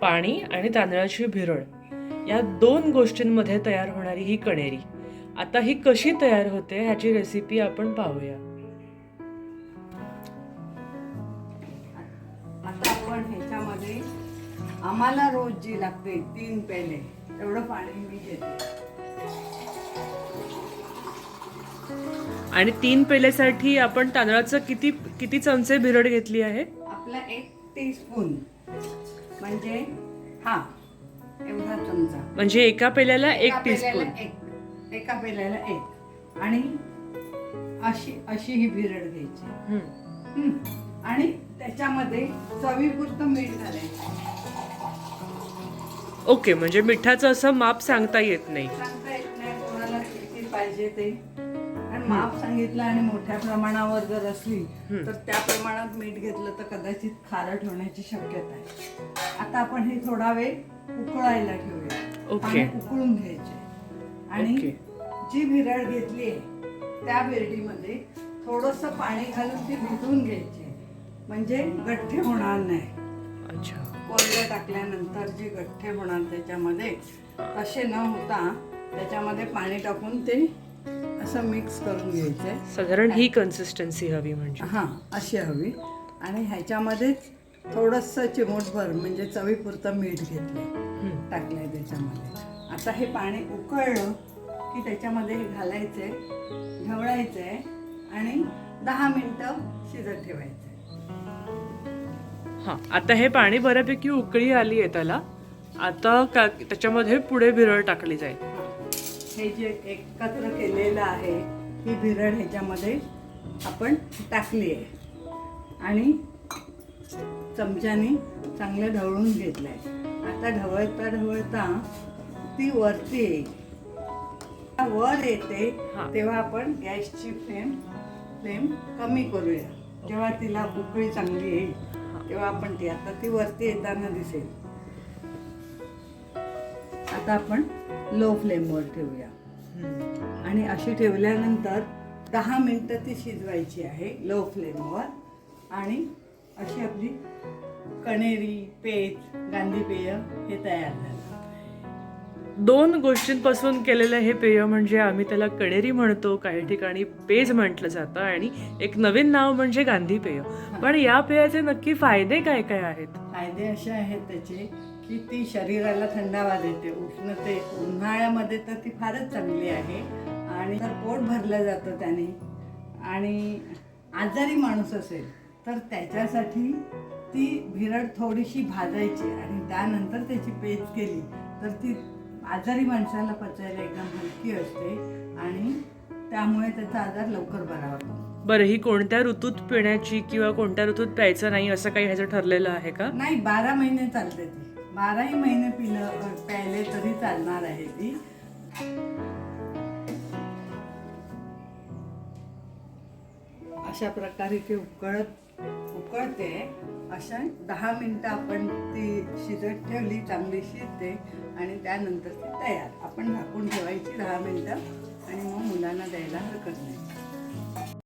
पाणी आणि तांदळाची भिरळ या दोन गोष्टींमध्ये तयार होणारी ही कणेरी. आता ही कशी तयार होते ह्याची रेसिपी आपण पाहूया. आता आपण ह्याच्यामध्ये आम्हाला रोज जी लागते तीन पेले एवढं पाणी मी घेते. आणि तीन पेलेसाठी आपण तांदळाचं किती किती चमचे भिरड घेतली आहे? आपला एक टीस्पून म्हणजे हा एवढा चमचा. म्हणजे एका पेल्याला एक एका पेल्याला टीस्पून एक. एका पेल्याला एक. आणि अशी अशी ही भिरड घ्यायची. हम्म. आणि त्याच्यामध्ये चवीपुरतं मीठ घालायचं. ओके म्हणजे मिठाचं असं माप सांगता येत नाही. सांगता येत नाही कोणाला किती पाहिजे ते. माप सांगितलं आणि मोठ्या प्रमाणावर जर असली तर त्या प्रमाणात मीठ घेतलं तर कदाचित खारट होण्याची शक्यता आहे. आता आपण हे थोडा वेळ उकळायला ठेवूया. पाणी उकळून घ्यायचे. आणि. जी भिरड घेतली आहे त्या भिरडीमध्ये थोडस पाणी घालून ती भिजवून घ्यायची म्हणजे गठ्ठे होणार नाही. अच्छा. कोरडं टाकल्यानंतर जे गठ्ठे होणार त्याच्यामध्ये तसे न होता त्याच्यामध्ये पाणी टाकून ते असं मिक्स करून घ्यायचंय. साधारण ही कन्सिस्टन्सी हवी म्हणजे. हां अशी हवी. आणि ह्याच्यामध्येच थोडंसं चिमूटभर म्हणजे चवीपुरतं मीठ घेतलंय. हम्म. टाकलंय त्याच्यामध्ये. आता हे पाणी उकळलं की त्याच्यामध्ये हे घालायचंय ढवळायचंय आणि दहा मिनटं शिजत ठेवायचंय. हा आता हे पाणी बऱ्यापैकी उकळी आली आहे त्याला. आता का त्याच्यामध्ये पुढे भिरळ टाकली जाईल. हे जे एकत्र केलेलं आहे ही भिरड ह्याच्यामध्ये आपण टाकली आहे. आणि चमच्याने चांगलं ढवळून घेतलं आहे आता ढवळता ढवळता ती वरती येईल. वर येते. तेव्हा आपण गॅसची फ्लेम फ्लेम कमी करूया. जेव्हा तिला उकळी चांगली येईल तेव्हा आपण ती आता ती वरती येताना दिसेल. आता आपण लो फ्लेमवर ठेवूया. आणि अशी ठेवल्यानंतर दहा मिनटं ती शिजवायची आहे लो फ्लेमवर आणि अशी आपली कणेरी पेज गांधी पेय हे तयार झालं. दोन गोष्टींपासून केलेलं हे पेय म्हणजे आम्ही त्याला कणेरी म्हणतो काही ठिकाणी पेज म्हटलं जातं आणि एक नवीन नाव म्हणजे गांधी पेय. पण या पेयाचे नक्की फायदे काय काय आहेत? फायदे असे आहेत त्याचे की ती शरीराला थंडावा देते. उष्णते उन्हाळ्यामध्ये तर ती फारच चांगली आहे आणि तर पोट भरलं जातं त्याने आणि आजारी माणूस असेल तर त्याच्यासाठी ती भिरड थोडीशी भाजायची आणि त्यानंतर त्याची पेज केली तर ती आजारी माणसाला पचायला एकदम हलकी असते आणि त्यामुळे त्याचा आजार लवकर बरा होतो. बरं ही कोणत्या ऋतूत पिण्याची किंवा कोणत्या ऋतूत प्यायचं नाही असं काही ह्याचं ठरलेलं आहे का? नाही बारा महिने चालते ती. बाराही महिने पिलं प्यायले तरी चालणार आहे ती. अशा प्रकारे ती उकळत उकळते. अशा दहा मिनटं आपण ती शिजत ठेवली चांगली शिजते आणि त्यानंतर ती तयार. आपण झाकून ठेवायची दहा मिनटं आणि मग मुलांना द्यायला हरकत नाही.